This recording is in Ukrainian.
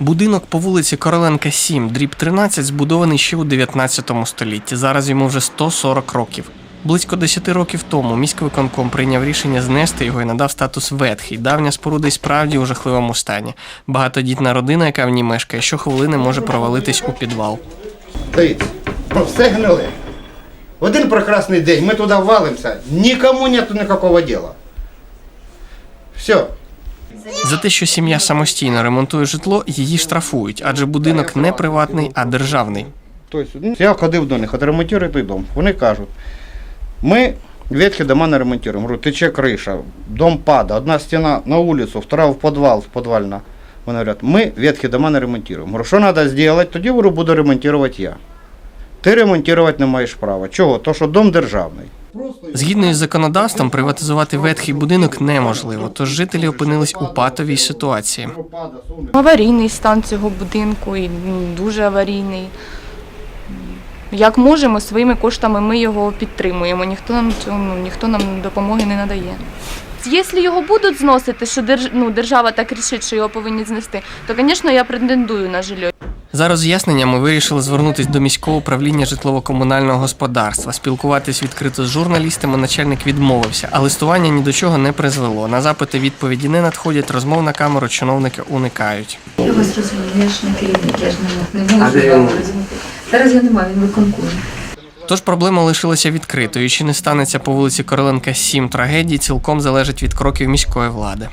Будинок по вулиці Короленка 7, дріб 13, збудований ще у 19 столітті. Зараз йому вже 140 років. Близько 10 років тому міськвиконком прийняв рішення знести його і надав статус ветхий. Давня споруда й справді у жахливому стані. Багатодітна родина, яка в ній мешкає, щохвилини може провалитись у підвал. Дивіться, все гниле. В один прекрасний день ми туди валимося, нікому нету ніякого діла. Все. За те, що сім'я самостійно ремонтує житло, її штрафують, адже будинок не приватний, а державний. Тобто, ну, я ходив до них, отремонтуйте той дом. Вони кажуть, ми ветхі дома не ремонтуємо. Говорю, тече криша, дом падає, одна стіна на вулицю, втора в підвал, в. Вони говорять, ми ветхі дома не ремонтуємо. Говорю, що треба зробити? Тоді говорю, буду ремонтувати я. Ти ремонтувати не маєш права. Чого? То, що дом державний. Згідно із законодавством, приватизувати ветхий будинок неможливо, тож жителі опинились у патовій ситуації. Аварійний стан цього будинку і ну, дуже аварійний. Як можемо, своїми коштами ми його підтримуємо. Ніхто нам цього, ну, ніхто нам допомоги не надає. Якщо його будуть зносити, що держ, ну, держава так рішить, що його повинні знести, то, звісно, я претендую на жилье. За роз'ясненням ми вирішили звернутись до міського управління житлово-комунального господарства. Спілкуватись відкрито з журналістами начальник відмовився, а листування ні до чого не призвело. На запити відповіді не надходять, розмов на камеру чиновники уникають. Я вас розумію, я ж не керівник, я ж не, не можу. Зараз я не маю, він виконкує. Тож проблема лишилася відкритою. Чи не станеться по вулиці Короленка 7 трагедій, цілком залежить від кроків міської влади.